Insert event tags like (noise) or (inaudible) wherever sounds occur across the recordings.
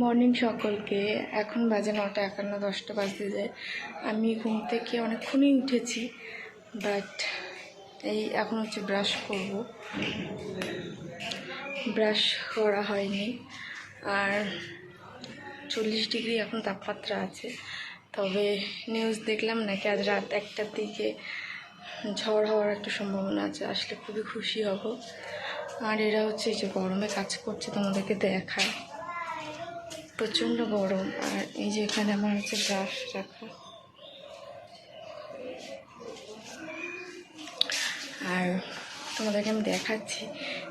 Morning সকলকে। এখন বাজে নটা, একান্ন, দশটা বাজতে যায়। আমি ঘুম থেকে অনেকক্ষণই উঠেছি বাট এই এখন হচ্ছে ব্রাশ করব। ব্রাশ করা হয়নি। আর চল্লিশ ডিগ্রি এখন তাপমাত্রা আছে। তবে নিউজ দেখলাম নাকি আজ রাত একটার দিকে ঝড় হওয়ার একটা সম্ভাবনা আছে, আসলে খুবই খুশি হব। আর এরা হচ্ছে এই যে গরমে কাজ করছে, তোমাদেরকে দেখায়। প্রচণ্ড গরম, আর এই যে এখানে আমার হচ্ছে ব্রাশ রাখা। আর তোমাদেরকে আমি দেখাচ্ছি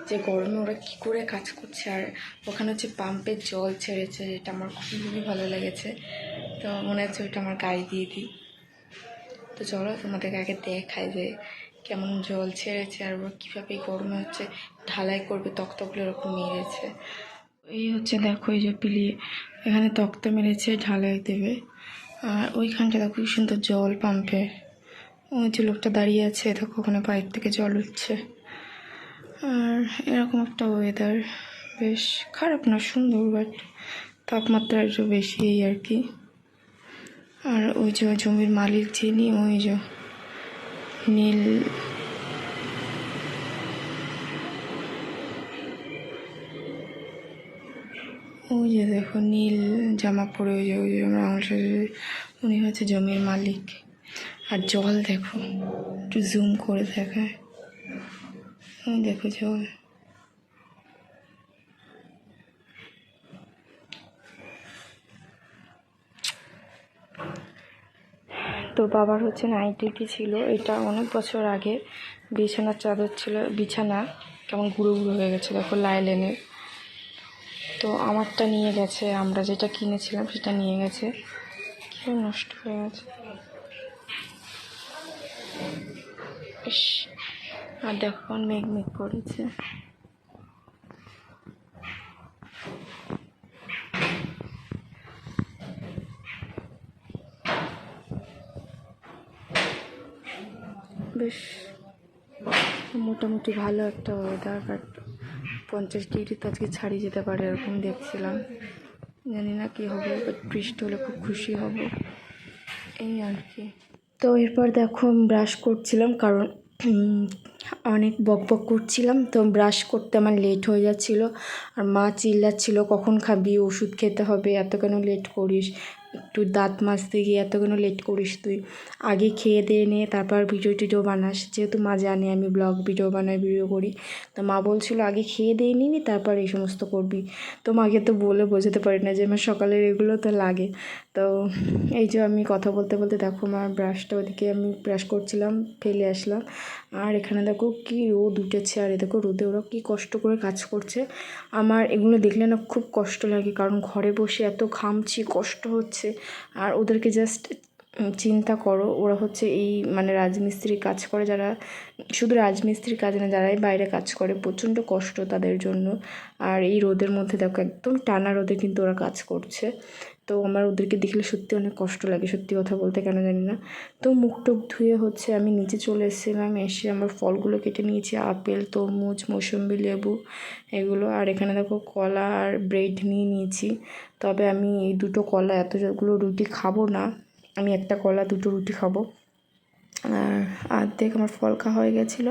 যে গরমে ওরা কী করে কাজ করছে, আর ওখানে হচ্ছে পাম্পের জল ছেড়েছে, এটা আমার খুবই ভালো লেগেছে। তো মনে হচ্ছে ওইটা আমার গায়ে দিয়ে দিই। তো চলো তোমাদেরকে আগে দেখায় যে কেমন জল ছেড়েছে, আর ওরা কীভাবে গরমে হচ্ছে ঢালাই করবে তক্তগুলো এরকম মেরেছে। এই হচ্ছে দেখো, এই যে পিলিয়ে এখানে তক্তা মেরেছে, ঢালাই দেবে। আর ওইখানটা দেখো সুন্দর জল পাম্পে। ওই যে লোকটা দাঁড়িয়ে আছে দেখো ওখানে পাইপ থেকে জল উঠছে। আর এরকম একটা ওয়েদার বেশ খারাপ না, সুন্দর বাট তাপমাত্রা একটু বেশি এই আর কি। আর ওই যে জমির মালিক যিনি, ওই যে নীল ওই যে দেখো নীল জামা পরে ওই যে, ওই আমরা আমার সাথে উনি হচ্ছে জমির মালিক। আর জল দেখো, একটু জুম করে দেখায়। ওই দেখো জল। তো বাবার হচ্ছে নাইট ডিউটি ছিল, এটা অনেক বছর আগে। বিছানার চাদর ছিল, বিছানা, কেমন গুঁড়ো গুঁড়ো হয়ে গেছে, দেখো লাইলেনের। তো আমারটা নিয়ে গেছে, আমরা যেটা কিনেছিলাম সেটা নিয়ে গেছে। কেউ নষ্ট হয়ে গেছে। আর দেখো মেঘ মেঘ করেছে। বেশ, মোটামুটি ভালো একটা ওয়েদার বাট পঞ্চাশ ডিগ্রি তো আজকে ছাড়িয়ে যেতে পারে, এরকম দেখছিলাম। জানি না কী হবে বৃষ্টি হলে খুব খুশি হব। এই আর কি। তো এরপর দেখো ব্রাশ করছিলাম, কারণ অনেক বক বক করছিলাম, তো ব্রাশ করতে আমার লেট হয়ে যাচ্ছিল। আর মা চিল্লাচ্ছিল, কখন খাবি? ওষুধ খেতে হবে, এত কেন লেট করিস? একটু দাঁত মাজতে গিয়ে এত কেন লেট করিস তুই। আগে খেয়ে দিয়ে নিয়ে তারপর ভিডিও টিডিও বানাস। যেহেতু মা জানে আমি ব্লগ ভিডিও বানাই ভিডিও করি। তো মা বলছিল, আগে খেয়ে দিয়ে নিবি, তারপর এই সমস্ত করবি। তো মাকে তো বলে বোঝাতে পারি না যে আমার সকালের এগুলো তো লাগে। তো এই যে আমি কথা বলতে বলতে দেখো আমার ব্রাশটা ওদিকে আমি ব্রাশ করছিলাম, ফেলে আসলাম। আর এখানে দেখো কি রোদ উঠেছে, আর এ দেখো রোদে ওরা কী কষ্ট করে কাজ করছে। আমার এগুলো দেখলে না খুব কষ্ট লাগে, কারণ ঘরে বসে এত ঘামছি, কষ্ট হচ্ছে। আর ওদেরকে জাস্ট চিন্তা করো, ওরা হচ্ছে এই মানে রাজমিস্ত্রি কাজ করে যারা, শুধু রাজমিস্ত্রির কাজ না, যারাই বাইরে কাজ করে, প্রচণ্ড কষ্ট তাদের জন্য। আর এই রোদের মধ্যে দেখো, একদম টানা রোদে কিন্তু ওরা কাজ করছে। তো আমার ওদেরকে দেখলে সত্যি অনেক কষ্ট লাগে, সত্যি কথা বলতে কেন জানি না। তো মুখ টুক ধুয়ে হচ্ছে আমি নিচে চলে এসেছিলাম, এসে আমার ফলগুলো কেটে নিয়েছি, আপেল, তরমুজ, মৌসম্বি, লেবু এগুলো, আর এখানে দেখো কলা আর ব্রেড নিয়ে নিয়েছি। তবে আমি এই দুটো কলা এতগুলো রুটি খাব না, আমি একটা কলা, দুটো রুটি খাব। আর অর্ধেক আমার ফল খাওয়া হয়ে গেছিল।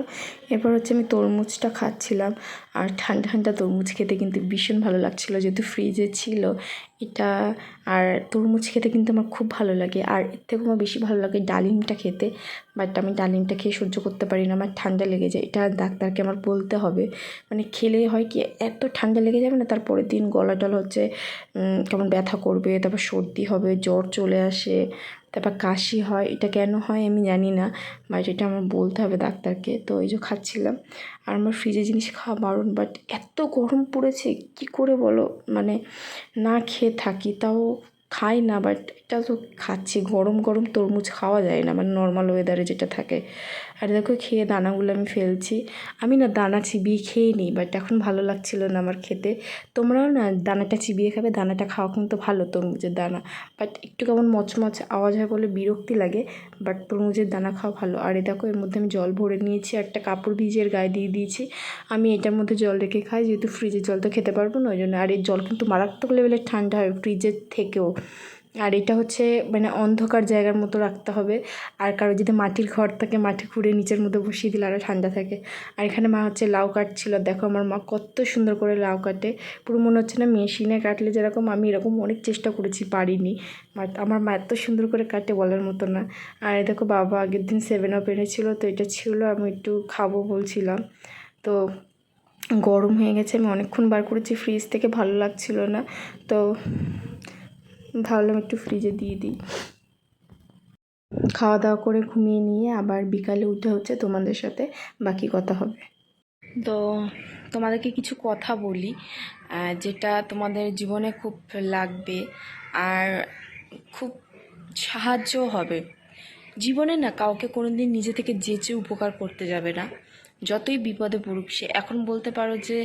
এরপর হচ্ছে আমি তরমুজটা খাচ্ছিলাম। আর ঠান্ডা ঠান্ডা তরমুজ খেতে কিন্তু ভীষণ ভালো লাগছিল, যেহেতু ফ্রিজে ছিল এটা। আর তরমুজ খেতে কিন্তু আমার খুব ভালো লাগে। আর এর থেকেও আমার বেশি ভালো লাগে ডালিমটা খেতে। বাট আমি ডালিমটা খেয়ে সহ্য করতে পারি না, আমার ঠান্ডা লেগে যায়। এটা ডাক্তারকে আমার বলতে হবে। মানে খেলে হয় কি, এত ঠান্ডা লেগে যাবে না, তারপরের দিন গলা টলা হচ্ছে কেমন ব্যথা করবে, তারপর সর্দি হবে, জ্বর চলে আসে। তারপর কাশি হয়, এটা কেন হয় আমি জানি না বাট এটা আমার বলতে হবে ডাক্তারকে। তো এই যে খাচ্ছিলাম, আর আমার ফ্রিজে জিনিস খাওয়া বারণ বাট এত গরম পড়েছে, কি করে বলো? মানে না খেয়ে থাকি, তাও খাই না বাট এটা তো খাচ্ছি। গরম গরম তরমুজ খাওয়া যায় না মানে নর্মাল ওয়েদারে যেটা থাকে। আর দেখো, খেয়ে দানাগুলো আমি ফেলছি। আমি না দানা চিবিয়ে খেয়ে নিই বাট এখন ভালো লাগছিল না আমার খেতে। তোমরাও না দানাটা চিবিয়ে খাবে, দানাটা খাওয়া কিন্তু ভালো তরমুজের দানা। বাট একটু কেমন মচমচ আওয়াজ হয় বলে বিরক্তি লাগে বাট তরমুজের দানা খাওয়া ভালো। আর এ দেখো, এর মধ্যে আমি জল ভরে নিয়েছি একটা কাপড় ভিজিয়ে এর গায়ে দিয়ে দিয়েছি। আমি এটার মধ্যে জল রেখে খাই, যেহেতু ফ্রিজের জল তো খেতে পারব না, ওই জন্য। আর এই জল কিন্তু মারাত্মক লেভেলের ঠান্ডা হয় ফ্রিজের থেকেও। আর এটা হচ্ছে মানে অন্ধকার জায়গার মতো রাখতে হবে। আর কারও যদি মাটির ঘর থাকে, মাটি খুঁড়ে নিচের মধ্যে বসিয়ে দিলে আরও ঠান্ডা থাকে। আর এখানে মা হচ্ছে লাউ কাটছিল। দেখো আমার মা কত সুন্দর করে লাউ কাটে। পুরো মনে হচ্ছে না মেশিনে কাটলে যেরকম আমি এরকম অনেক চেষ্টা করেছি, পারিনি। আমার মা এত সুন্দর করে কাটে বলার মতো না। আর দেখো বাবা আগের দিন সেভেন আপ এনেছিল, তো এটা ছিল, আমি একটু খাব বলছিলাম। তো গরম হয়ে গেছে, আমি অনেকক্ষণ বার করেছি ফ্রিজ থেকে ভালো লাগছিল না। তো ভাবলাম একটু ফ্রিজে দিয়ে দিই। খাওয়া দাওয়া করে ঘুমিয়ে নিয়ে আবার বিকালে উঠে হচ্ছে তোমাদের সাথে বাকি কথা হবে। তো তোমাদেরকে কিছু কথা বলি যেটা তোমাদের জীবনে খুব লাগবে আর খুব সাহায্য হবে। জীবনে না কাউকে কোনোদিন নিজে থেকে যেচে উপকার করতে যাবে না। যতই বিপদে পড়ুক, সে এখন বলতে পারো যে,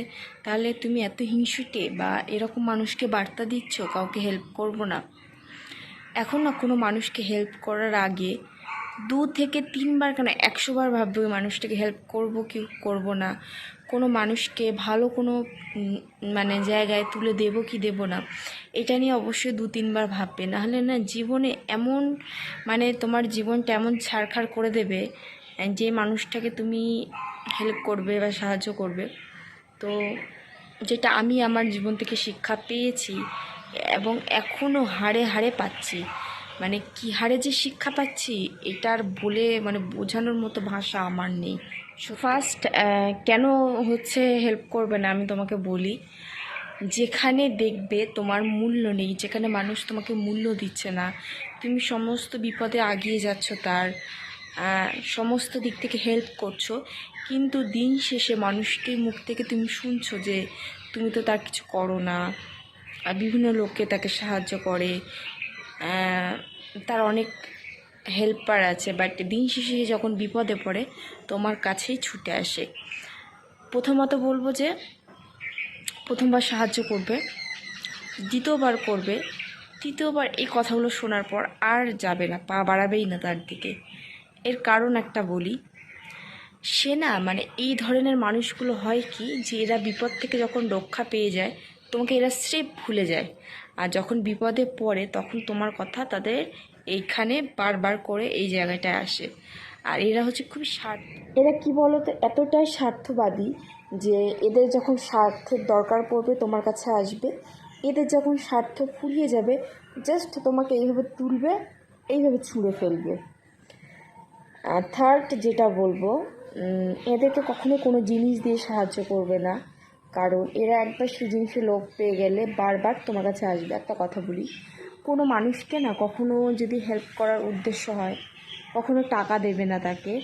তাহলে তুমি এত হিংসুটে বা এরকম মানুষকে বার্তা দিচ্ছ, কাউকে হেল্প করব না। এখন না কোনো মানুষকে হেল্প করার আগে দু থেকে তিনবার কেন একশো বার ভাববে ওই মানুষটাকে হেল্প করব কি করব না? কোনো মানুষকে ভালো কোনো মানে জায়গায় তুলে দেব কি দেব না? এটা নিয়ে অবশ্যই দু তিনবার ভাববে। নাহলে না জীবনে এমন মানে তোমার জীবনটা এমন ছাড়খাড় করে দেবে, যে মানুষটাকে তুমি হেল্প করবে বা সাহায্য করবে। তো যেটা আমি আমার জীবন থেকে শিক্ষা পেয়েছি এবং এখনও হাড়ে হাড়ে পাচ্ছি। মানে কি হারে যে শিক্ষা পাচ্ছি, এটার বলে মানে বোঝানোর মতো ভাষা আমার নেই। ফার্স্ট কেন হচ্ছে হেল্প করবে না আমি তোমাকে বলি। যেখানে দেখবে তোমার মূল্য নেই, যেখানে মানুষ তোমাকে মূল্য দিচ্ছে না, তুমি সমস্ত বিপদে আগিয়ে যাচ্ছ তার সমস্ত দিক থেকে হেল্প করছ। কিন্তু দিন শেষে মানুষটির মুখ থেকে তুমি শুনছো যে তুমি তো তার কিছু করো না। বিভিন্ন লোককে তাকে সাহায্য করে। তার অনেক হেল্পার আছে বাট দিন শেষে যখন বিপদে পড়ে, তোমার কাছেই ছুটে আসে। প্রথমত বলব যে, প্রথমবার সাহায্য করবে, দ্বিতীয়বার করবে, তৃতীয়বার এই কথাগুলো শোনার পর আর যাবে না, পা বাড়াবেই না তার দিকে। এর কারণ একটা বলি সে না মানে এই ধরনের মানুষগুলো হয় কি, যে এরা বিপদ থেকে যখন রক্ষা পেয়ে যায়, তোমাকে এরা স্রেফ ভুলে যায়। আর যখন বিপদে পড়ে, তখন তোমার কথা তাদের এইখানে বারবার করে এই জায়গাটায় আসে। আর এরা হচ্ছে খুবই স্বার্থ এরা কি বলতো, এতটাই স্বার্থবাদী যে এদের যখন স্বার্থের দরকার পড়বে, তোমার কাছে আসবে। এদের যখন স্বার্থ ফুরিয়ে যাবে জাস্ট তোমাকে এইভাবে তুলবে, এইভাবে ছুঁড়ে ফেলবে। আর থার্ড যেটা বলব এদেরকে কখনো কোনো জিনিস দিয়ে সাহায্য করবে না। কারণ এরা একবার জিনিসে লোভ পেয়ে গেলে বারবার তোমার কাছে আসবে। একটা কথা বলি, কোনো মানুষকে না কখনো যদি হেল্প করার উদ্দেশ্য হয়, কখনো টাকা দেবে না তাকে।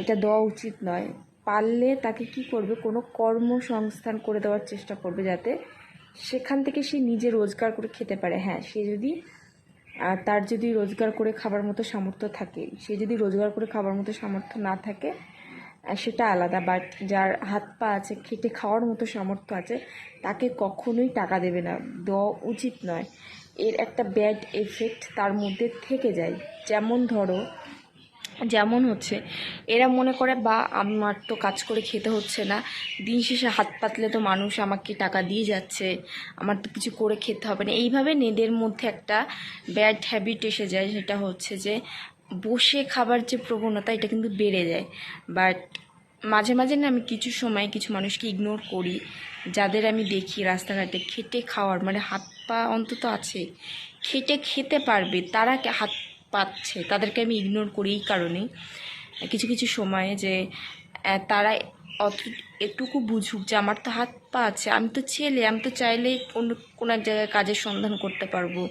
এটা দেওয়া উচিত নয়। পারলে তাকে কি করবে? কোনো কর্মসংস্থান করে দেওয়ার চেষ্টা করবে যাতে সেখান থেকে সে নিজে রোজগার করে খেতে পারে। হ্যাঁ সে যদি তার যদি রোজগার করে খাবার মতো সামর্থ্য থাকে, সে যদি রোজগার করে খাবার মতো সামর্থ্য না থাকে সেটা আলাদা বাট যার হাত পা আছে, খেটে খাওয়ার মতো সামর্থ্য আছে, তাকে কখনোই টাকা দেবে না। দেওয়া উচিত নয়। এর একটা ব্যাড এফেক্ট তার মধ্যে থেকে যায়। যেমন ধরো, যেমন হচ্ছে, এরা মনে করে, বা, আমার তো কাজ করে খেতে হচ্ছে না। দিন শেষে হাত পাতলে তো মানুষ আমাকে টাকা দিয়ে যাচ্ছে। আমার তো কিছু করে খেতে হবে না। এইভাবে নেদের মধ্যে একটা ব্যাড হ্যাবিট এসে যায়, সেটা হচ্ছে যে বসে খাবার যে প্রবণতা, এটা কিন্তু বেড়ে যায়। বাট মাঝে মাঝে না আমি কিছু সময় কিছু মানুষকে ইগনোর করি, যাদের আমি দেখি রাস্তাঘাটে খেটে খাওয়ার মানে হাত পা অন্তত আছে, খেটে খেতে পারবে, তারা হাত পাচ্ছে, তাদেরকে আমি ইগনোর করি এই কারণেই। কিছু কিছু সময়ে যে তারা অত এটুকু বুঝুক যে আমার তো হাত পা আছে, আমি তো ছেলে, আমি তো চাইলেই অন্য কোনো এক জায়গায় কাজের সন্ধান করতে পারব।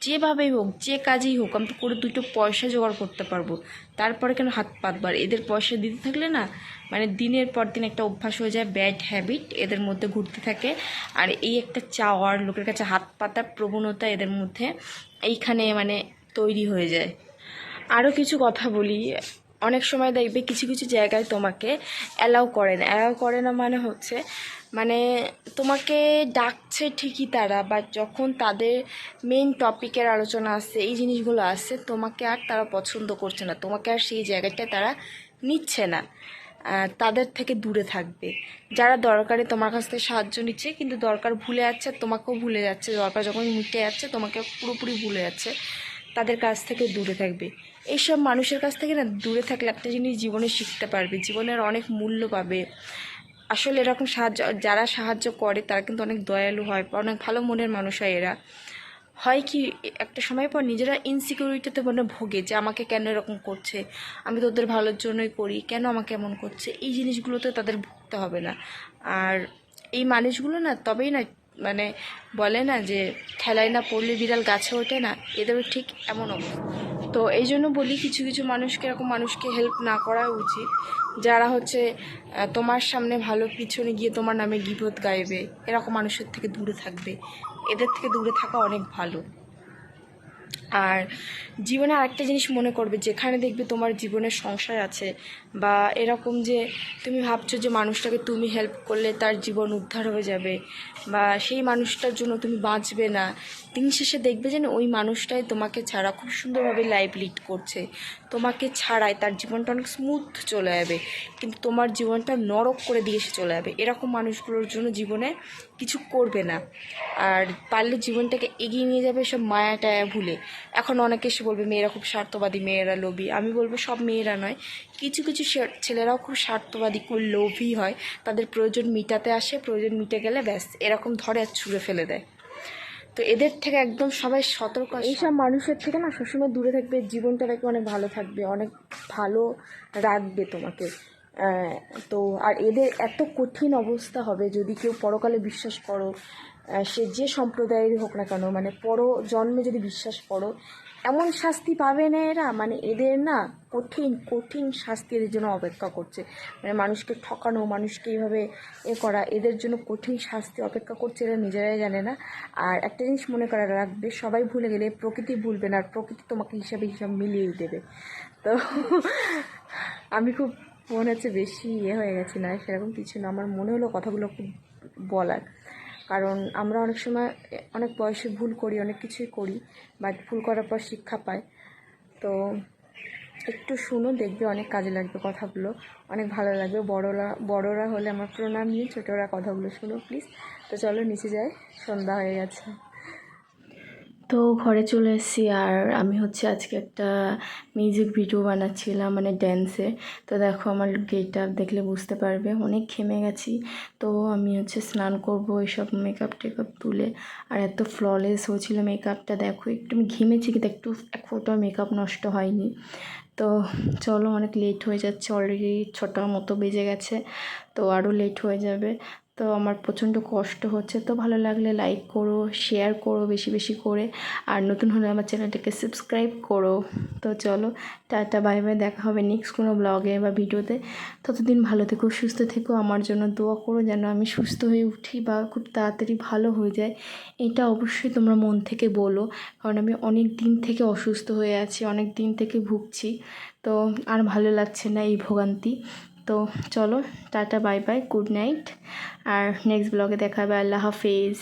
যেভাবেই হোক, যে কাজেই হোক, আমি তো করে দুটো পয়সা জোগাড় করতে পারব। তারপরে কেন হাত পাতবার এদের পয়সা দিতে থাকলে না মানে দিনের পর দিন একটা অভ্যাস হয়ে যায় ব্যাড হ্যাবিট এদের মধ্যে ঘুরতে থাকে। আর এই একটা চাওয়ার লোকের কাছে হাত পাতার প্রবণতা এদের মধ্যে এইখানে মানে তৈরি হয়ে যায়। আরও কিছু কথা বলি। অনেক সময় দেখবে কিছু কিছু জায়গায় তোমাকে অ্যালাউ করে না। অ্যালাউ করে না মানে হচ্ছে মানে তোমাকে ডাকছে ঠিকই তারা বাট যখন তাদের মেইন টপিকের আলোচনা আসছে এই জিনিসগুলো আসছে তোমাকে আর তারা পছন্দ করছে না। তোমাকে আর সেই জায়গাটায় তারা নিচ্ছে না। তাদের থেকে দূরে থাকবে। যারা দরকারে তোমার কাছ থেকে সাহায্য নিচ্ছে, কিন্তু দরকার ভুলে যাচ্ছে, তোমাকেও ভুলে যাচ্ছে। দরকার যখন মিটে যাচ্ছে তোমাকে পুরোপুরি ভুলে যাচ্ছে। তাদের কাছ থেকে দূরে থাকবে। এইসব মানুষের কাছ থেকে না দূরে থাকলে একটা জিনিস জীবনে শিখতে পারবে, জীবনের অনেক মূল্য পাবে। আসলে এরকম সাহায্য, যারা সাহায্য করে তারা কিন্তু অনেক দয়ালু হয়, অনেক ভালো মনের মানুষ হয় এরা। হয় কি, একটা সময় পর নিজেরা ইনসিকিউরিটিতে মনে ভোগে যে আমাকে কেন এরকম করছে, আমি তো ওদের ভালোর জন্যই করি, কেন আমাকে এমন করছে, এই জিনিসগুলোতে তাদের ভুগতে হবে না। আর এই মানুষগুলো না তবেই না মানে বলে না যে ঠেলায় না পড়লে বিড়াল গাছে ওঠে না এদেরও ঠিক এমন অবস্থা। তো এই জন্য বলি কিছু কিছু মানুষকে, এরকম মানুষকে হেল্প না করা উচিত। যারা হচ্ছে তোমার সামনে ভালো, পিছনে গিয়ে তোমার নামে গিবত গাইবে, এরকম মানুষের থেকে দূরে থাকবে। এদের থেকে দূরে থাকা অনেক ভালো। আর জীবনে আরেকটা জিনিস মনে করবে, যেখানে দেখবে তোমার জীবনের সংসার আছে বা এরকম যে তুমি ভাবছ যে মানুষটাকে তুমি হেল্প করলে তার জীবন উদ্ধার হয়ে যাবে বা সেই মানুষটার জন্য তুমি বাঁচবে না, দিন শেষে দেখবে যে না ওই মানুষটাই তোমাকে ছাড়া খুব সুন্দরভাবে লাইফ লিড করছে। তোমাকে ছাড়াই তার জীবনটা অনেক স্মুথ চলে যাবে, কিন্তু তোমার জীবনটা নরক করে দিয়ে সে চলে যাবে। এরকম মানুষগুলোর জন্য জীবনে কিছু করবে না। আর পারলে জীবনটাকে এগিয়ে নিয়ে যাবে সব মায়া টায়া ভুলে। এখন অনেকে এসে বলবে, মেয়েরা খুব স্বার্থবাদী, মেয়েরা লোভী। আমি বলব, সব মেয়েরা নয়। কিছু কিছু সে- ছেলেরাও খুব স্বার্থবাদী খুব লোভী হয়। তাদের প্রয়োজন মিটাতে আসে প্রয়োজন মিটে গেলে ব্যাস এরকম ধরে আর ছুঁড়ে ফেলে দেয়। তো এদের থেকে একদম সবাই সতর্ক এইসব মানুষের থেকে না সবসময় দূরে থাকবে জীবনটা নাকি অনেক ভালো থাকবে অনেক ভালো রাখবে তোমাকে। তো আর এদের এত কঠিন অবস্থা হবে যদি কেউ পরকালে বিশ্বাস করো সে যে সম্প্রদায়েরই হোক না কেন মানে পর জন্মে যদি বিশ্বাস করো, এমন শাস্তি পাবে না এরা মানে এদের না কঠিন কঠিন শাস্তি এদের জন্য অপেক্ষা করছে। মানে মানুষকে ঠকানো, মানুষকে এইভাবে এ করা, এদের জন্য কঠিন শাস্তি অপেক্ষা করছে এরা নিজেরাই জানে না। আর একটা জিনিস মনে করা রাখবে সবাই ভুলে গেলে প্রকৃতি ভুলবে না, আর প্রকৃতি তোমাকে হিসাবে হিসাব মিলিয়েই দেবে। তো (laughs) আমি খুব মনে হচ্ছে বেশি ইয়ে হয়ে গেছি না, সেরকম কিছু না। আমার মনে হলো কথাগুলো খুব বলার। কারণ আমরা অনেক সময় অনেক বয়সে ভুল করি, অনেক কিছুই করি বাট ভুল করার পর শিক্ষা পাই। তো একটু শুনো, দেখবে অনেক কাজে লাগবে কথাগুলো, অনেক ভালো লাগবে। বড়রা বড়রা হলে আমার প্রণাম নিয়ে ছোটোরা কথাগুলো শুনো প্লিজ তো চলো নিচে যাই, সন্ধ্যা হয়ে গেছে। তো ঘরে চলে এসেছি আর আমি হচ্ছে আজকে একটা মিউজিক ভিডিও বানাচ্ছিলাম মানে ড্যান্সে তো দেখো আমার গেট আপ দেখলে বুঝতে পারবে, অনেক ঘেমে গেছি। তো আমি হচ্ছে স্নান করব এইসব মেকআপ টেকআপ তুলে। আর এত ফ্ললেস হয়েছিল মেকআপটা দেখো একটু আমি ঘেমেছি কিন্তু একটু, এক ফোটাও মেকআপ নষ্ট হয়নি। তো চলো অনেক লেট হয়ে যাচ্ছে অলরেডি ছটার মতো বেজে গেছে, তো আরও লেট হয়ে যাবে। তো আমার প্রচণ্ড কষ্ট হচ্ছে। তো ভালো লাগলে লাইক করো শেয়ার করো বেশি বেশি করে। আর নতুন হলে আমার চ্যানেলটাকে সাবস্ক্রাইব করো। তো চলো, টাটা বাই বাই দেখা হবে নেক্সট কোনো ব্লগে বা ভিডিওতে ততদিন ভালো থেকো, সুস্থ থেকো। আমার জন্য দোয়া করো যেন আমি সুস্থ হয়ে উঠি বা খুব তাড়াতাড়ি ভালো হয়ে যায় এটা অবশ্যই তোমরা মন থেকে বলো। কারণ আমি অনেক দিন থেকে অসুস্থ হয়ে আছি, অনেক দিন থেকে ভুগছি। তো আর ভালো লাগছে না এই ভোগান্তি। তো চলো tata bye bye good night. আর নেক্সট ব্লগে দেখা হবে আল্লাহ হাফেজ।